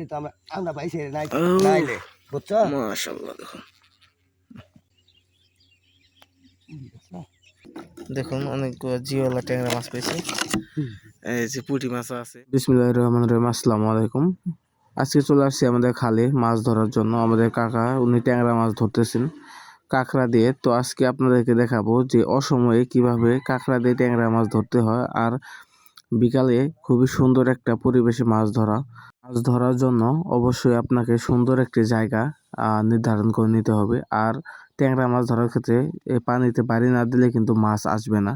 এই তো আমরা আমরা পাইছি নাই নাইলে বুঝছ? মাশাল্লাহ দেখুন জিওলা ট্যাংরা মাছ পেয়েছি। এই যে পুঁটি মাছ আছে। বিসমিল্লাহ রহমান রহিম আসসালামু আলাইকুম। আজকে চলে আসছি আমাদের খালে মাছ ধরার জন্য। আমাদের কাকা উনি ট্যাংরা মাছ ধরতেছেন কাঁকড়া দিয়ে। তো আজকে আপনাদেরকে দেখাবো যে অসময়ে কীভাবে কাঁকড়া দিয়ে ট্যাংরা মাছ ধরতে হয়। আর বিকালে খুবই সুন্দর একটা পরিবেশে মাছ ধরা মাছ ধরার জন্য অবশ্যই আপনাকে সুন্দর একটি জায়গা নির্ধারণ করে নিতে হবে। আর ট্যাংরা মাছ ধরার ক্ষেত্রে এই পানিতে বাড়ি না দিলে কিন্তু মাছ আসবে না।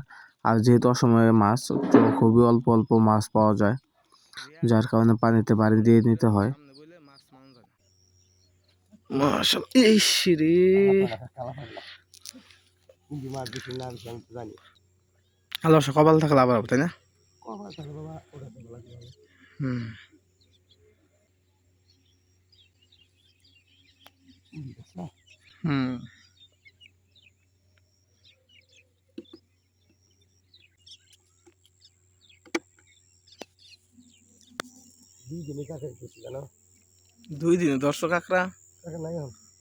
আর যেহেতু অসময়ে মাছ তো খুবই অল্প অল্প মাছ পাওয়া যায় যার কারণে পানিতে বাড়ি দিয়ে নিতে হয়। আল্লাহ কপাল থাকলে আবার হবে তাই না। হুম। হুম। দুই দিনে দশশো কাঁকড়া নাই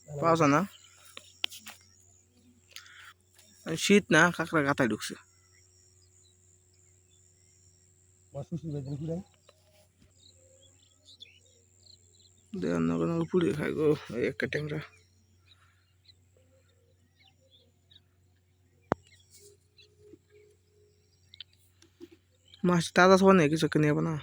পাওয়া যায় না। শীত না কাঁকড়া গাতায় ঢুকছে। দেওয়ার পুড়িয়ে খাই গো একটা ট্যাংরা। মাছ তাজা সবাই কিছু কিনে না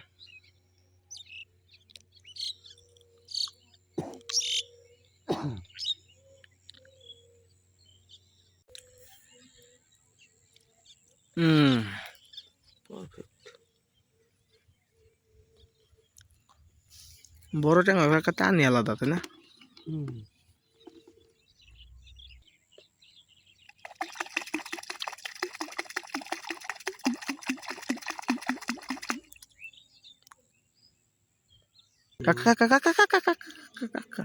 হুম পারফেক্ট বড় ট্যাংরা একটা টানি আলাদা তাই না হুম কাকা কাকা কাকা কাকা কাকা কাকা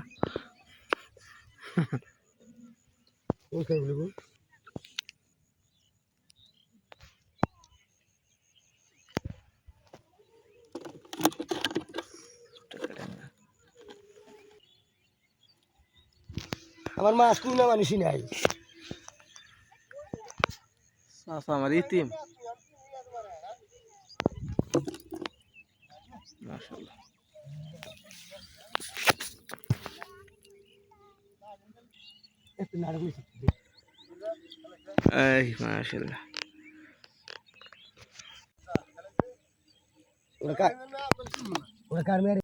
আমার মাছ কুই না মানুষই নাই। সাসা আমার ইতিম। মাশাআল্লাহ। এই মাশাআল্লাহ। ওরা কার ওরা কার মেরে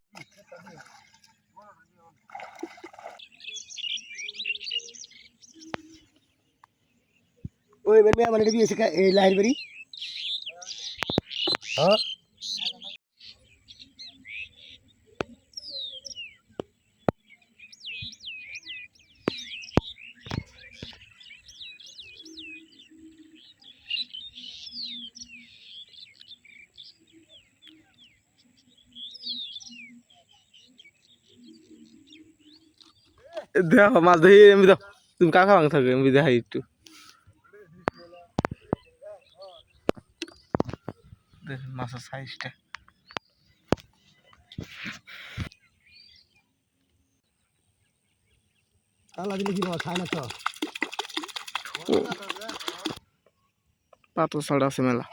ওই মেরে মেয়ে মানে বিয়েছে এই লাইন বাড়ি। হ্যাঁ? দেখো মাছ দেখি এমনি দাও তুমি কাকা ভাঙ থাকো এমনি দেখাই একটু। দেখেন মাছের সাইজটা তালা দিলে কি খায় না তো। পাতলা ছাড়া আছে মেলা।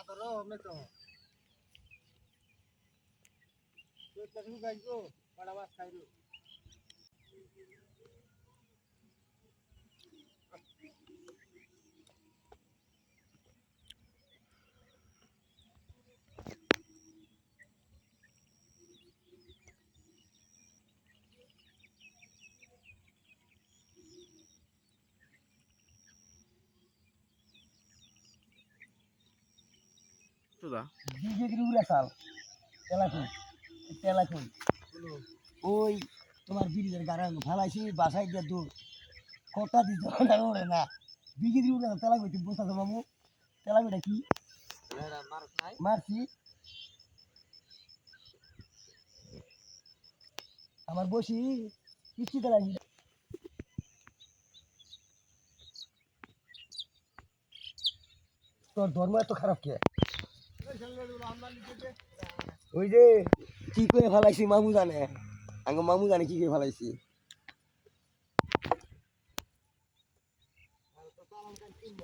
ওই তোমার ব্রিজের গাড়ি ফালাইছি, বাসায় দিয়ে দূর কটা দিতে ওরে না। বিঘি দিয়ে উড়ে তেলা কইতে বসাতে বাবু। তেলা কইটা কি? মারছি। আমার বসি, কিস্তি তোর ধর্ম এত খারাপ কে? ওই যে কি করে ফেলাইছি মামু জানে? আঙ্গ মামু জানে কি করে ফেলাইছি।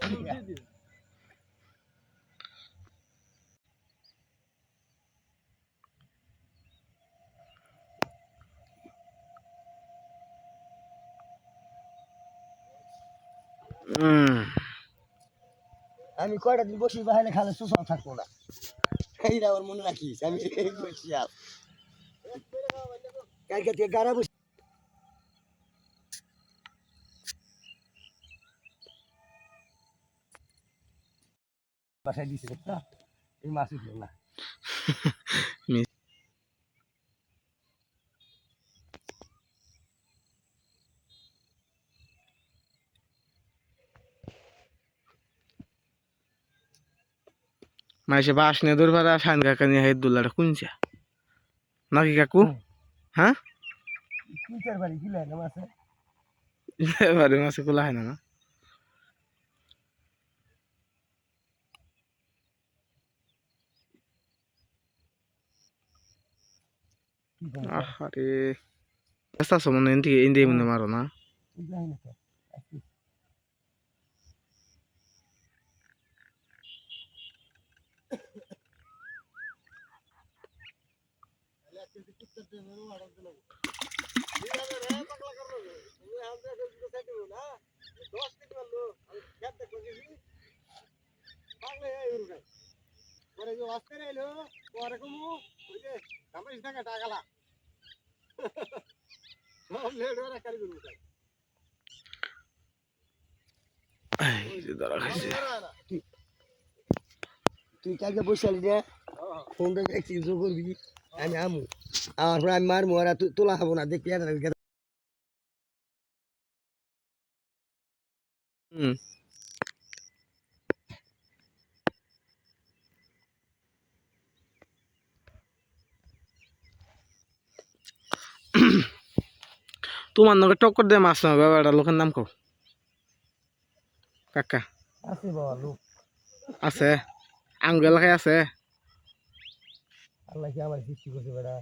উম, আমি কয়টা দিন বসি বাহিনী খালে সুসম থাকব না। এই আমার মনে রাখিস, আমি বসি আর। গাড়া বসি। বাসায় দিছে না এই মাছ না। কাকা নিয়ে হাই দুলাটা কুঞ্চা নাকি কাকু? হ্যাঁ? তিন চার বাড়ি কি লাগে মাছে মাসে খোলা হয় না না। কি করে আরে Estás মনে ইন্দি ইন্দি মনে মারো না বুঝলাই না তো আজকে এই যে ধরা খাইছে তুই কালকে বসে যে ফোনটা দেখছি জো করবি আমি আমু পরে আমি মারমু আর তোলা খাব না দেখবি এটা হুম তোমার নগে টক্কর দিয়ে মাছ না বাবা লোকের নাম কো কাকা। আছে বাবা আছে। আঙ্গ এলাকায় আছে। আল্লাহ কি আমার সৃষ্টি করছে বেড়া?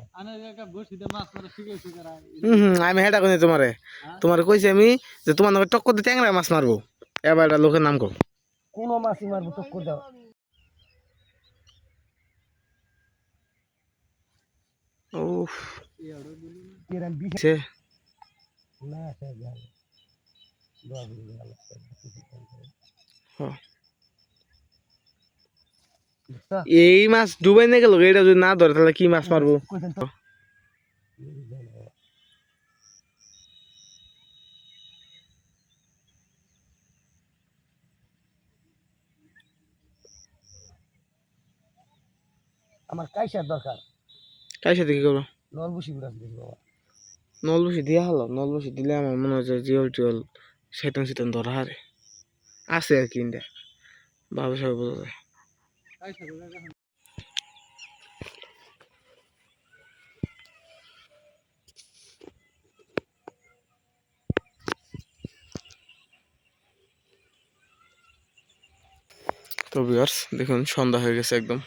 হুম হুম আমি হেটা কই তোমারে। তোমারে কইছি আমি যে তোমার নগে টক্কর দিয়ে ট্যাংরা মাছ মারবো। এবার এটা লোকের নাম কো কোন মাছই মারবো টক্কর দাও। উফ। না সে গেল দোয়া করি হ্যাঁ। এই মাছ ডুবাই নিয়ে গেল এটা যদি না ধরে তাহলে কি মাছ মারবো? আমার কাইসার দরকার। কার সাথে কি করব? নল বসি গুড়া দিবি বাবা। নলবসি দিয়া হলো নলবসি দিলে আমার মনে হচ্ছে জিওল টিওল শৈতান শৈতান ধরা হারে। আছে আর কি ইন্ডিয়া। ভাবে সবাই বোঝা যায়। তো ভিউয়ার্স দেখুন সন্ধ্যা হয়ে গেছে একদম।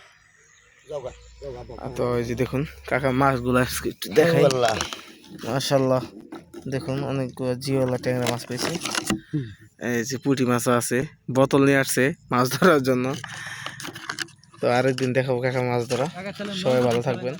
তো এই যে দেখুন কাকা মাছগুলো দেখাই। মাশাল্লাহ দেখুন অনেকগুলো জিওলা ট্যাংরা মাছ পেয়েছি। এই যে পুঁটি মাছও আছে বোতল নিয়ে আসছে মাছ ধরার জন্য। তো আরেকদিন দেখাবো কাকা মাছ ধরা। সবাই ভালো থাকবেন।